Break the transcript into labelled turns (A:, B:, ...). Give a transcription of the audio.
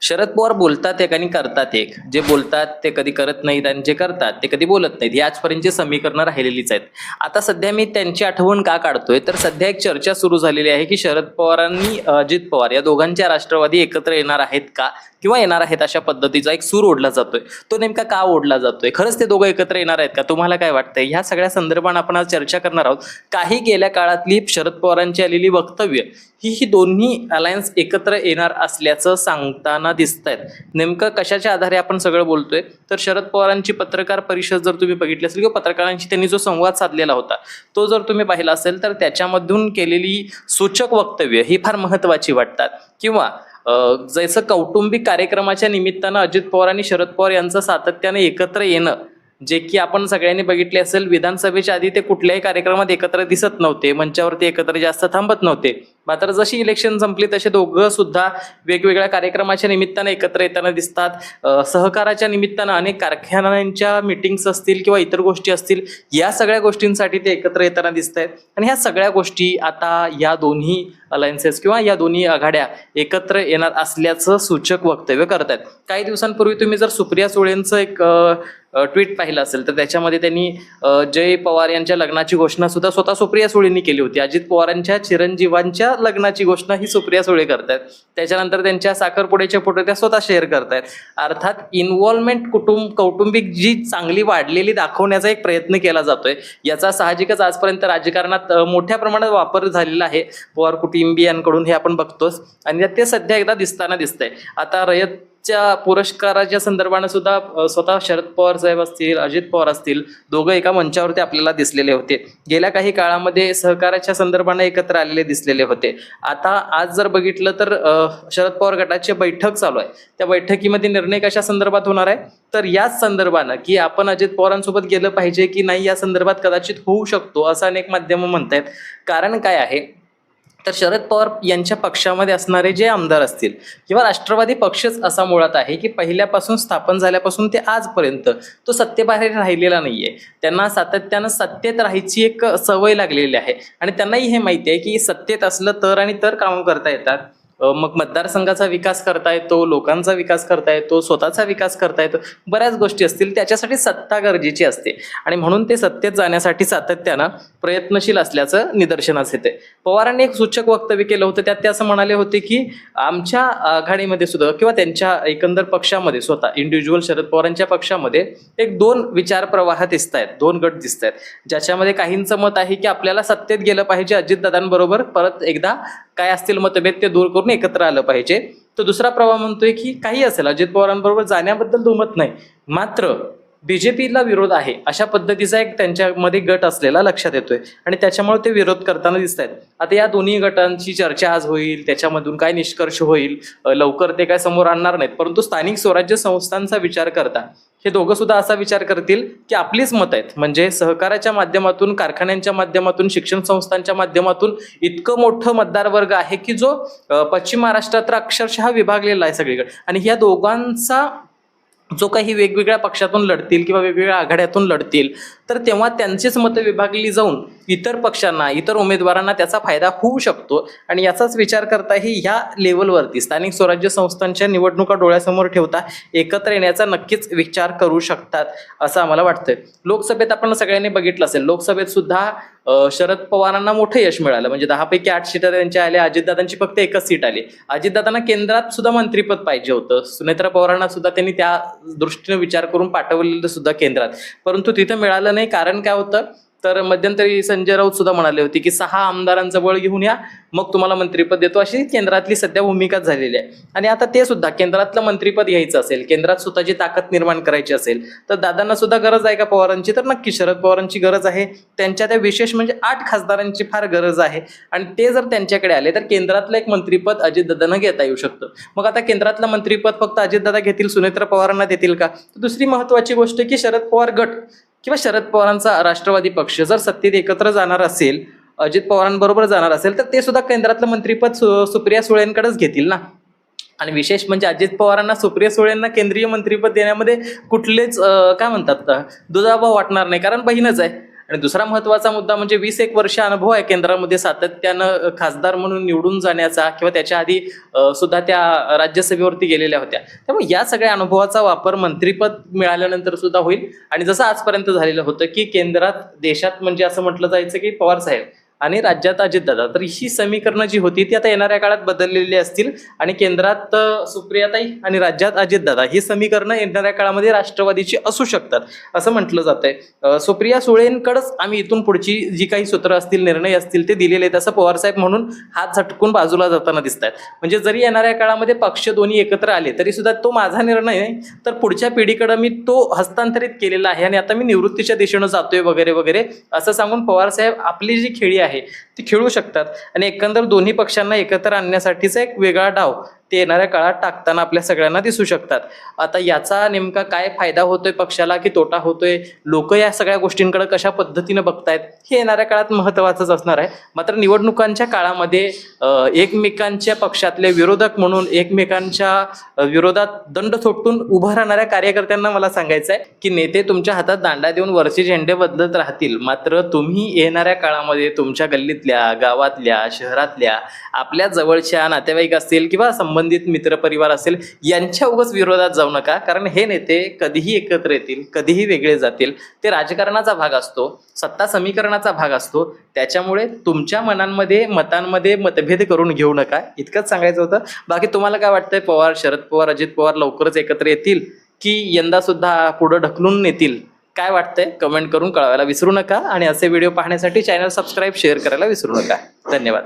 A: शरद पवार बोलतात एक आणि करतात एक. जे बोलतात ते कधी करत नाहीत आणि जे करतात ते कधी बोलत नाहीत. ही आजपर्यंतची समीकरणं राहिलेलीच आहेत. आता सध्या मी त्यांची आठवण का काढतोय? तर सध्या एक चर्चा सुरू झालेली आहे की शरद पवारांनी अजित पवार या दोघांच्या राष्ट्रवादी एकत्र येणार आहेत का? किंवा येणार आहेत अशा पद्धतीचा एक सूर ओढला जातोय. तो नेमका का ओढला जातोय? खरंच ते दोघं एकत्र येणार आहेत का? तुम्हाला काय वाटतंय? ह्या सगळ्या संदर्भात आपण आज चर्चा करणार आहोत. काही गेल्या काळातली शरद पवारांची आलेली वक्तव्य ही ही दोन्ही अलायन्स एकत्र येणार असल्याचं सांगताना दिसत आहेत नेमकं कशाच्या आधारे आपण सगळं बोलतोय? तर शरद पवारांची पत्रकार परिषद जर तुम्ही बघितली असेल किंवा पत्रकारांशी त्यांनी जो संवाद साधलेला होता तो जर तुम्ही पाहिला असेल तर त्याच्यामधून केलेली सूचक वक्तव्य ही फार महत्वाची वाटतात. किंवा जसं कौटुंबिक कार्यक्रमाच्या निमित्तानं अजित पवार आणि शरद पवार यांचं सातत्याने एकत्र येणं जे की आपण सगळ्यांनी बघितले असेल विधानसभेच्या आधी ते कुठल्याही कार्यक्रमात एकत्र दिसत नव्हते. मंचावरती एकत्र जास्त थांबत नव्हते. मात्र जशी इलेक्शन संपली तसे दोघं सुद्धा वेगवेगळ्या कार्यक्रमाच्या निमित्तानं एकत्र येताना दिसतात. सहकाराच्या निमित्तानं अनेक कारखान्यांच्या मिटिंग्स असतील किंवा इतर गोष्टी असतील या सगळ्या गोष्टींसाठी ते एकत्र येताना दिसत आहेत आणि ह्या सगळ्या गोष्टी आता या दोन्ही अलायन्सेस किंवा या दोन्ही आघाड्या एकत्र येणार असल्याचं सूचक वक्तव्य करत आहेत काही दिवसांपूर्वी तुम्ही जर सुप्रिया सुळेंचं एक ट्विट पाहिलं असेल तर त्याच्यामध्ये त्यांनी जय पवार यांच्या लग्नाची घोषणा सुद्धा स्वतः सुप्रिया सुळेंनी केली होती. अजित पवारांच्या चिरंजीवांच्या लग्नाची घोषणा ही सुप्रिया सुळे करतायत. त्याच्यानंतर त्यांच्या साखरपुड्याचे फोटो त्या स्वतः शेअर करतायत. अर्थात इन्व्हॉल्वमेंट कुटुंब कौटुंबिक जी चांगली वाढलेली दाखवण्याचा एक प्रयत्न केला जातोय. याचा साहजिकच आजपर्यंत राजकारणात मोठ्या प्रमाणात वापर झालेला आहे. पवार तिंबियांकडून हे आपण बघतोच. आणि ते सध्या एकदा दिसताना दिसतंय. आता रयतच्या पुरस्काराच्या संदर्भाने सुद्धा स्वतः शरद पवार साहेब असतील अजित पवार असतील दोघं एका मंचावरती आपल्याला दिसलेले होते. गेल्या काही काळामध्ये सहकाराच्या संदर्भाने एकत्र आलेले दिसलेले होते. आता आज जर बघितलं तर शरद पवार गटाची बैठक चालू आहे. त्या बैठकीमध्ये निर्णय कशा संदर्भात होणार आहे? तर याच संदर्भानं की आपण अजित पवारांसोबत गेलं पाहिजे की नाही या संदर्भात कदाचित होऊ शकतो असं अनेक माध्यमं म्हणत आहेत कारण काय आहे? तर शरद पवार यांच्या पक्षामध्ये असणारे जे आमदार असतील किंवा राष्ट्रवादी पक्षच असा मुळात आहे की पहिल्यापासून स्थापन झाल्यापासून ते आजपर्यंत तो सत्तेबाहेर राहिलेला नाहीये. त्यांना सातत्यानं सत्तेत राहायची एक सवय लागलेली आहे. आणि त्यांनाही हे माहिती आहे की सत्तेत असलं तर आणि तर कामं करता येतात. मग मतदारसंघाचा विकास करता येतो लोकांचा विकास करता येतो स्वतःचा विकास करता येतो बऱ्याच गोष्टी असतील त्याच्यासाठी सत्ता गरजेची असते. आणि म्हणून ते सत्तेत जाण्यासाठी सातत्यानं प्रयत्नशील असल्याचं निदर्शनास येते. पवारांनी एक सूचक वक्तव्य केलं होतं त्यात ते असं म्हणाले होते की आमच्या आघाडीमध्ये सुद्धा किंवा त्यांच्या एकंदर पक्षामध्ये स्वतः इंडिव्हिज्युअल शरद पवारांच्या पक्षामध्ये एक दोन विचार प्रवाह दिसत आहेत दोन गट दिसत आहेत ज्याच्यामध्ये काहींचं मत आहे की आपल्याला सत्तेत गेलं पाहिजे अजितदादांबरोबर परत एकदा काय असतील मतभेद ते दूर करून एकत्र आलं पाहिजे. तर दुसरा प्रवाह म्हणतोय की काही असेल अजित पवारांबरोबर जाण्याबद्दल दुमत नाही. मात्र बीजेपीला विरोध आहे अशा पद्धतीचा एक त्यांच्यामध्ये गट असलेला लक्षात येतोय. आणि त्याच्यामुळे ते विरोध करताना दिसत आहेत आता या दोन्ही गटांची चर्चा आज होईल त्याच्यामधून काय निष्कर्ष होईल लवकर ते काय समोर आणणार नाहीत. परंतु स्थानिक स्वराज्य संस्थांचा विचार करता हे दोघं सुद्धा असा विचार करतील की आपलीच मत आहेत. म्हणजे सहकाराच्या माध्यमातून कारखान्यांच्या माध्यमातून शिक्षण संस्थांच्या माध्यमातून इतकं मोठं मतदारवर्ग आहे की जो पश्चिम महाराष्ट्रात अक्षरशः विभागलेला आहे सगळीकडे. आणि ह्या दोघांचा जो काही वेगवेगळ्या पक्षातून लढतील किंवा वेगवेगळ्या आघाड्यातून लढतील तर तेव्हा त्यांचीच मतं विभागली जाऊन इतर पक्षांना इतर उमेदवारांना त्याचा फायदा होऊ शकतो. आणि याचाच विचार करताही ह्या लेवलवरती स्थानिक स्वराज्य संस्थांच्या निवडणुका डोळ्यासमोर ठेवता एकत्र येण्याचा नक्कीच विचार करू शकतात असं आम्हाला वाटतं लोकसभेत आपण सगळ्यांनी बघितलं असेल लोकसभेत सुद्धा शरद पवारांना मोठं यश मिळालं. म्हणजे दहापैकी आठ सीटा त्यांच्या आल्या अजितदादांची फक्त एकच सीट आली. अजितदादांना केंद्रात सुद्धा मंत्रीपद पाहिजे होतं. सुनेत्रा पवारांना सुद्धा त्यांनी त्या दृष्टीने विचार करून पाठवलेलं सुद्धा केंद्रात. परंतु तिथं मिळालं नाही. कारण काय होतं? तर मध्यंतरी संजय राऊत सुद्धा म्हणाले होते की सहा आमदारांचं बळ घेऊन या मग तुम्हाला मंत्रीपद देतो. अशी केंद्रातली सध्या भूमिका झालेली आहे. आणि आता ते सुद्धा केंद्रातलं मंत्रीपद घ्यायचं असेल केंद्रात स्वतःची ताकद निर्माण करायची असेल तर दादांना सुद्धा गरज आहे का पवारांची? तर नक्की शरद पवारांची गरज आहे. त्यांच्या त्या विशेष म्हणजे आठ खासदारांची फार गरज आहे. आणि ते जर त्यांच्याकडे आले तर केंद्रातलं एक मंत्रीपद अजितदादांना घेता येऊ शकतं. मग आता केंद्रातलं मंत्रीपद फक्त अजितदादा घेतील सुनेत्र पवारांना देतील का? तर दुसरी महत्वाची गोष्ट की शरद पवार गट. किंवा शरद पवारांचा राष्ट्रवादी पक्ष जर सत्तेत एकत्र जाणार असेल अजित पवारांबरोबर जाणार असेल तर ते सुद्धा केंद्रातलं मंत्रीपद सु- सुप्रिया सुळेंकडेच घेतील ना? आणि विशेष म्हणजे अजित पवारांना सुप्रिया सुळेंना केंद्रीय मंत्रीपद देण्यामध्ये कुठलेच काय म्हणतात दुजाभाव वाटणार नाही कारण बहीणच आहे. आणि दुसरा महत्त्वाचा मुद्दा म्हणजे वीस एक वर्ष अनुभव आहे केंद्रामध्ये सातत्यानं खासदार म्हणून निवडून जाण्याचा किंवा त्याच्या आधी सुद्धा त्या राज्यसभेवरती गेलेल्या होत्या. त्यामुळे या सगळ्या अनुभवाचा वापर मंत्रिपद मिळाल्यानंतर सुद्धा होईल. आणि जसं आजपर्यंत झालेलं होतं की केंद्रात देशात म्हणजे असं म्हटलं जायचं की पवार साहेब आणि राज्यात अजितदादा तर ही समीकरणं जी होती ती आता येणाऱ्या काळात बदललेली असतील. आणि केंद्रात सुप्रियाताई आणि राज्यात अजितदादा ही समीकरणं येणाऱ्या काळामध्ये राष्ट्रवादीची असू शकतात असं म्हटलं जात आहे सुप्रिया सुळेंकडंच आम्ही इथून पुढची जी काही सूत्र असतील निर्णय असतील ते दिलेले आहेत असं पवारसाहेब म्हणून हात झटकून बाजूला जाताना दिसत आहेत म्हणजे जरी येणाऱ्या काळामध्ये पक्ष दोन्ही एकत्र आले तरी सुद्धा तो माझा निर्णय नाही तर पुढच्या पिढीकडे मी तो हस्तांतरित केलेला आहे आणि आता मी निवृत्तीच्या दिशेनं जातोय वगैरे वगैरे असं सांगून पवारसाहेब आपली जी खेळी आहे ती खेळू शकतात. आणि एकंदर दोन्ही पक्षांना एकत्र आणण्यासाठीचा एक वेगळा डाव ते येणाऱ्या काळात टाकताना आपल्या सगळ्यांना दिसू शकतात. आता याचा नेमका काय फायदा होतोय पक्षाला की तोटा होतोय? लोक या सगळ्या गोष्टींकडे कशा पद्धतीनं बघतायत? हे येणाऱ्या काळात महत्त्वाचंच असणार आहे. मात्र निवडणुकांच्या काळामध्ये एकमेकांच्या पक्षातले विरोधक म्हणून एकमेकांच्या विरोधात दंड थोटून उभं राहणाऱ्या कार्यकर्त्यांना मला सांगायचं आहे की नेते तुमच्या हातात दांडा देऊन वरचे झेंडे बदलत राहतील. मात्र तुम्ही येणाऱ्या काळामध्ये तुमच्या गल्लीतल्या गावातल्या शहरातल्या आपल्या जवळच्या नातेवाईक असतील किंवा संबंधित मित्रपरिवार असेल यांच्या उगाच विरोधात जाऊ नका. कारण हे नेते कधीही एकत्र येतील कधीही वेगळे जातील. ते राजकारणाचा भाग असतो सत्ता समीकरणाचा भाग असतो. त्याच्यामुळे तुमच्या मनांमध्ये मतांमध्ये मतभेद करून घेऊ नका. इतकंच सांगायचं होतं. बाकी तुम्हाला काय वाटतंय? पवार शरद पवार अजित पवार लवकरच एकत्र येतील की यंदा सुद्धा पुढं ढकलून नेतील? काय वाटतंय? कमेंट करून कळवायला विसरू नका. आणि असे व्हिडिओ पाहण्यासाठी चॅनल सबस्क्राईब शेअर करायला विसरू नका. धन्यवाद.